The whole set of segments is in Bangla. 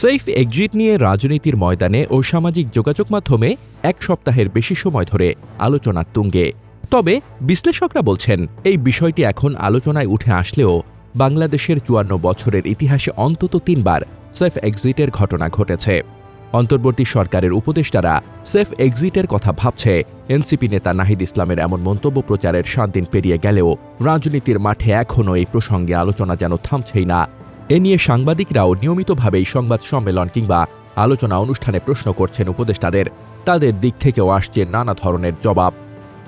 সেফ এক্সিট নিয়ে রাজনীতির ময়দানে ও সামাজিক যোগাযোগ মাধ্যমে এক সপ্তাহের বেশি সময় ধরে আলোচনার তুঙ্গে। তবে বিশ্লেষকরা বলছেন, এই বিষয়টি এখন আলোচনায় উঠে আসলেও বাংলাদেশের চুয়ান্ন বছরের ইতিহাসে অন্তত তিনবার সেফ এক্সিটের ঘটনা ঘটেছে। অন্তর্বর্তী সরকারের উপদেষ্টারা সেফ এক্সিটের কথা ভাবছে, এনসিপি নেতা নাহিদ ইসলামের এমন মন্তব্য প্রচারের সাত দিন পেরিয়ে গেলেও রাজনীতির মাঠে এখনও এই প্রসঙ্গে আলোচনা যেন থামছেই না। এ নিয়ে সাংবাদিকরাও নিয়মিতভাবেই সংবাদ সম্মেলন কিংবা আলোচনা অনুষ্ঠানে প্রশ্ন করছেন উপদেষ্টাদের। তাদের দিক থেকেও আসছে নানা ধরনের জবাব।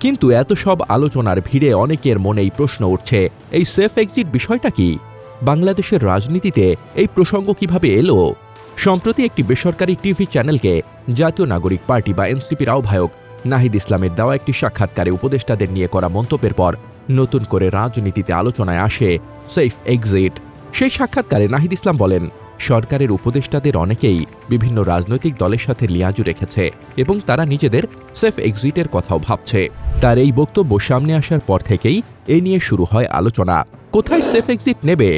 কিন্তু এত সব আলোচনার ভিড়ে অনেকের মনেই প্রশ্ন উঠছে, এই সেফ এক্সিট বিষয়টা কি? বাংলাদেশের রাজনীতিতে এই প্রসঙ্গ কীভাবে এলো? সম্প্রতি একটি বেসরকারি টিভি চ্যানেলকে জাতীয় নাগরিক পার্টি বা এনসিপির আহ্বায়ক নাহিদ ইসলামের দেওয়া একটি সাক্ষাৎকারে উপদেষ্টাদের নিয়ে করা মন্তব্যের পর নতুন করে রাজনীতিতে আলোচনায় আসে সেফ এক্সিট। সেই সাক্ষাৎকারে নাহিদ ইসলাম বলেন, সরকারের উপদেষ্টাদের অনেকেই বিভিন্ন রাজনৈতিক দলের সাথে লিয়াজু রেখেছে এবং তারা নিজেদের সেফ এক্সিটের কথাও ভাবছে। তার এই বক্তব্য সামনে আসার পর থেকেই এ নিয়ে শুরু হয় আলোচনা। কোথায় সেফ এক্সিট নেবে?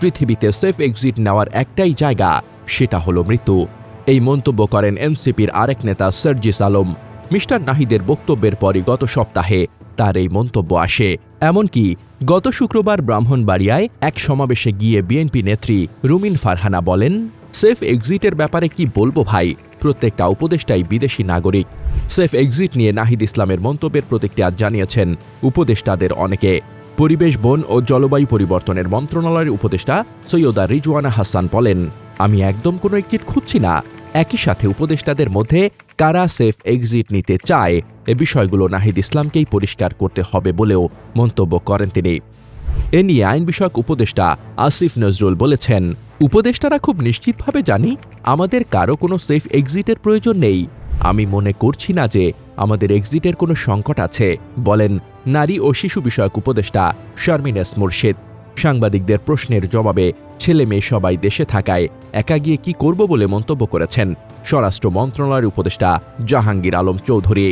পৃথিবীতে সেফ এক্সিট নেওয়ার একটাই জায়গা, সেটা হলো মৃত্যু। এই মন্তব্য করেন এনসিপির আরেক নেতা সার্জিস আলম। মিস্টার নাহিদের বক্তব্যের পরই গত সপ্তাহে তার এই মন্তব্য আসে। এমনকি গত শুক্রবার ব্রাহ্মণবাড়িয়ায় এক সমাবেশে গিয়ে বিএনপি নেত্রী রুমিন ফারহানা বলেন, সেফ এক্সিটের ব্যাপারে কি বলব ভাই? প্রত্যেকটা উপদেষ্টাই বিদেশি নাগরিক। সেফ এক্সিট নিয়ে নাহিদ ইসলামের মন্তব্যের প্রতিক্রিয়া জানিয়েছেন উপদেষ্টাদের অনেকে। পরিবেশ, বন ও জলবায়ু পরিবর্তনের মন্ত্রণালয়ের উপদেষ্টা সৈয়দা রিজওয়ানা হাসান বলেন, আমি একদম কোনো এক্সিট খুঁজছি না। একই সাথে উপদেষ্টাদের মধ্যে কারা সেফ এক্সিট নিতে চায়, এ বিষয়গুলো নাহিদ ইসলামকেই পরিষ্কার করতে হবে বলেও মন্তব্য করেন তিনি। এ নিয়ে আইন বিষয়ক উপদেষ্টা আসিফ নজরুল বলেছেন, উপদেষ্টারা খুব নিশ্চিতভাবে জানি আমাদের কারও কোনো সেফ এক্সিটের প্রয়োজন নেই। আমি মনে করছি না যে আমাদের এক্সিটের কোনো সংকট আছে, বলেন নারী ও শিশু বিষয়ক উপদেষ্টা শারমিনেস মুর্শিদ। সাংবাদিকদের প্রশ্নের জবাবে ছেলে মেয়ে সবাই দেশে থাকায় একা গিয়ে কি করব বলে মন্তব্য করেছেন স্বরাষ্ট্র মন্ত্রণালয়ের উপদেষ্টা জাহাঙ্গীর আলম চৌধুরী।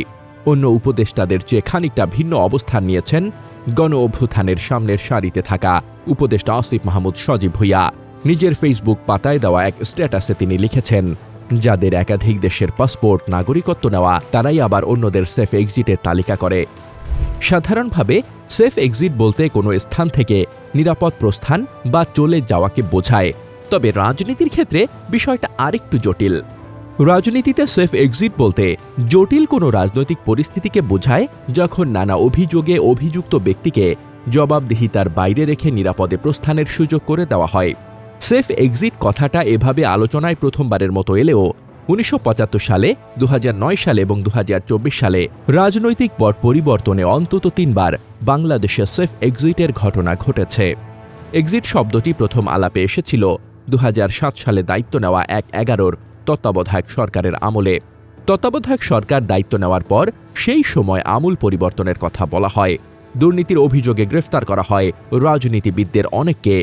অন্য উপদেষ্টাদের চেয়ে খানিকটা ভিন্ন অবস্থান নিয়েছেন গণ অভ্যুত্থানের সামনের সারিতে থাকা উপদেষ্টা আসিফ মাহমুদ সজীব ভুইয়া। নিজের ফেসবুক পাতায় দেওয়া এক স্ট্যাটাসে তিনি লিখেছেন, যাদের একাধিক দেশের পাসপোর্ট, নাগরিকত্ব নেওয়া, তারাই আবার অন্যদের সেফ এক্সিটের তালিকা করে। সাধারণভাবে সেফ এক্সিট বলতে কোনো স্থান থেকে নিরাপদ প্রস্থান বা চলে যাওয়াকে বোঝায়। তবে রাজনীতির ক্ষেত্রে বিষয়টা আরেকটু জটিল। রাজনীতিতে সেফ এক্সিট বলতে জটিল কোনো রাজনৈতিক পরিস্থিতিকে বোঝায় যখন নানা অভিযোগে অভিযুক্ত ব্যক্তিকে জবাবদিহিতার বাইরে রেখে নিরাপদে প্রস্থানের সুযোগ করে দেওয়া হয়। সেফ এক্সিট কথাটা এভাবে আলোচনায় প্রথমবারের মতো এলেও উনিশশো পঁচাত্তর সালে দু হাজার নয় সালে এবং দুহাজার চব্বিশ সালে রাজনৈতিক পট পরিবর্তনে অন্তত তিনবার বাংলাদেশে সেফ এক্সিটের ঘটনা ঘটেছে। এক্সিট শব্দটি প্রথম আলাপে এসেছিল দুহাজার সাত সালে দায়িত্ব নেওয়া এক এগারোর তত্ত্বাবধায়ক সরকারের আমলে। তত্ত্বাবধায়ক সরকার দায়িত্ব নেওয়ার পর সেই সময় আমূল পরিবর্তনের কথা বলা হয়। দুর্নীতির অভিযোগে গ্রেফতার করা হয় রাজনীতিবিদদের অনেককে।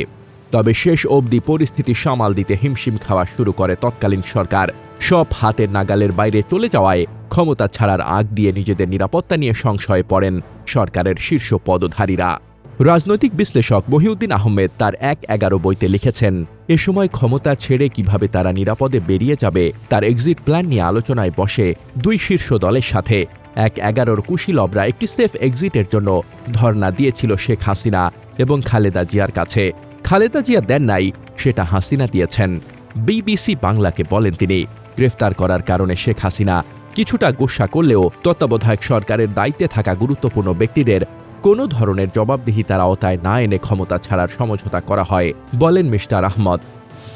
তবে শেষ অবধি পরিস্থিতি সামাল দিতে হিমশিম খাওয়া শুরু করে তৎকালীন সরকার। সব হাতের নাগালের বাইরে চলে যাওয়ায় ক্ষমতা ছাড়ার আগ দিয়ে নিজেদের নিরাপত্তা নিয়ে সংশয়ে পড়েন সরকারের শীর্ষ পদধারীরা। রাজনৈতিক বিশ্লেষক মহিউদ্দিন আহমেদ তার এক এগারো বইতে লিখেছেন, এ সময় ক্ষমতা ছেড়ে কীভাবে তারা নিরাপদে বেরিয়ে যাবে, তার এক্সিট প্ল্যান নিয়ে আলোচনায় বসে দুই শীর্ষ দলের সাথে। এক এগারোর কুশীলবরা একটি সেফ এক্সিটের জন্য ধর্ণা দিয়েছিল শেখ হাসিনা এবং খালেদা জিয়ার কাছে। খালেদা জিয়া দেন নাই, সেটা হাসিনা দিয়েছেন। বিবিসি বাংলাকে বলেন তিনি গ্রেফতার করার কারণে শেখ হাসিনা কিছুটা গোসা করলেও তত্ত্বাবধায়ক সরকারের দায়িত্বে থাকা গুরুত্বপূর্ণ ব্যক্তিদের কোনো ধরনের জবাবদিহিতার আওতায় না এনে ক্ষমতা ছাড়ার সমঝোতা করা হয়, বলেন মিস্টার আহমদ।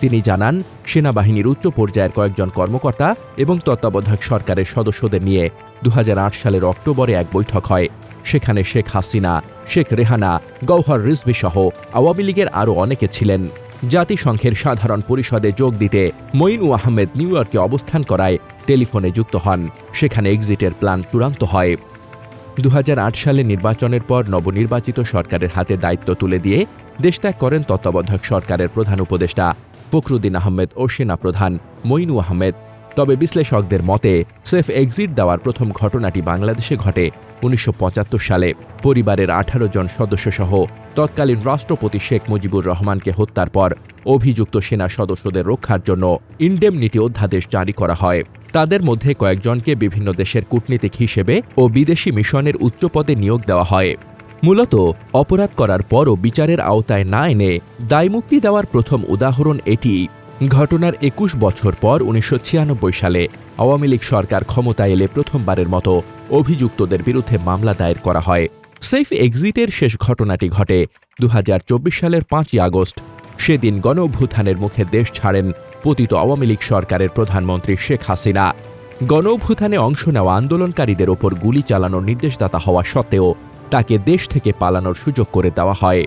তিনি জানান, সেনাবাহিনীর উচ্চ পর্যায়ের কয়েকজন কর্মকর্তা এবং তত্ত্বাবধায়ক সরকারের সদস্যদের নিয়ে দু হাজার আট সালের অক্টোবরে এক বৈঠক হয়। সেখানে শেখ হাসিনা, শেখ রেহানা গৌহর রিজভি সহ আওয়ামী লীগের আরও অনেকে ছিলেন। জাতিসংঘের সাধারণ পরিষদে যোগ দিতে মঈনু আহমেদ নিউ ইয়র্কে অবস্থান করায় টেলিফোনে যুক্ত হন। সেখানে এক্সিটের প্ল্যান চূড়ান্ত হয়। দু হাজার আট সালে নির্বাচনের পর নবনির্বাচিত সরকারের হাতে দায়িত্ব তুলে দিয়ে দেশত্যাগ করেন তত্ত্বাবধায়ক সরকারের প্রধান উপদেষ্টা ফখরুদ্দিন আহমেদ ও সেনা প্রধান মঈনু আহমেদ। তবে বিশ্লেষকদের মতে, সেফ এক্সিট দেওয়ার প্রথম ঘটনাটি বাংলাদেশে ঘটে উনিশশো পঁচাত্তর সালে। পরিবারের আঠারো জন সদস্যসহ তৎকালীন রাষ্ট্রপতি শেখ মুজিবুর রহমানকে হত্যার পর অভিযুক্ত সেনা সদস্যদের রক্ষার জন্য ইন্ডেমনিটি অধ্যাদেশ জারি করা হয়। তাদের মধ্যে কয়েকজনকে বিভিন্ন দেশের কূটনীতিক হিসেবে ও বিদেশি মিশনের উচ্চপদে নিয়োগ দেওয়া হয়। মূলত অপরাধ করার পরও বিচারের আওতায় না এনে দায়মুক্তি দেওয়ার প্রথম উদাহরণ এটি। ঘটনার একুশ বছর পর উনিশশো ছিয়ানব্বই সালে আওয়ামী লীগ সরকার ক্ষমতায় এলে প্রথমবারের মতো অভিযুক্তদের বিরুদ্ধে মামলা দায়ের করা হয়। সেফ এক্সিটের শেষ ঘটনাটি ঘটে দু হাজার চব্বিশ সালের পাঁচই আগস্ট। সেদিন গণ অভ্যুত্থানের মুখে দেশ ছাড়েন পতিত আওয়ামী লীগ সরকারের প্রধানমন্ত্রী শেখ হাসিনা। গণ অভ্যুত্থানে অংশ নেওয়া আন্দোলনকারীদের ওপর গুলি চালানোর নির্দেশদাতা হওয়া সত্ত্বেও তাকে দেশ থেকে পালানোর সুযোগ করে দেওয়া হয়।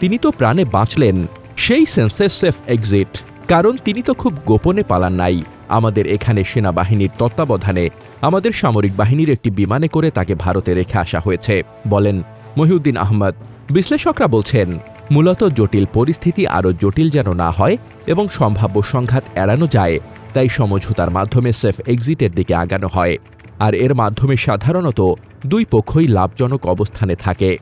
তিনি তো প্রাণে বাঁচলেন, সেই সেন্সে সেফ এক্সিট, কারণ তিনি তো খুব গোপনে পালান নাই। আমাদের এখানে সেনাবাহিনীর তত্ত্বাবধানে আমাদের সামরিক বাহিনীর একটি বিমানে করে তাকে ভারতে রেখে আসা হয়েছে। বলেন মহিউদ্দিন আহমদ। বিশ্লেষকরা বলছেন, মূলত জটিল পরিস্থিতি আরও জটিল যেন না হয় এবং সম্ভাব্য সংঘাত এড়ানো যায়, তাই সমঝোতার মাধ্যমে সেফ এক্সিটের দিকে আগানো হয়। আর এর মাধ্যমে সাধারণত দুই পক্ষই লাভজনক অবস্থানে থাকে।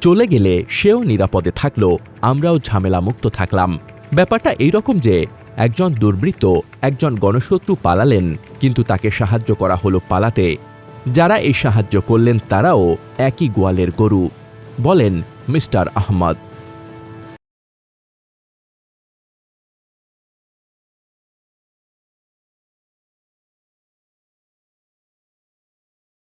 চলে গেলে সেও নিরাপদে থাকল আমরাও ঝামেলা মুক্ত থাকলাম। ব্যাপারটা এইরকম যে একজন দুর্বৃত্ত একজন গণশত্রু পালালেন, কিন্তু তাকে সাহায্য করা হলো পালাতে। যারা এই সাহায্য করলেন তারাও একই গোয়ালের গরু। বলেন মিস্টার আহমদ।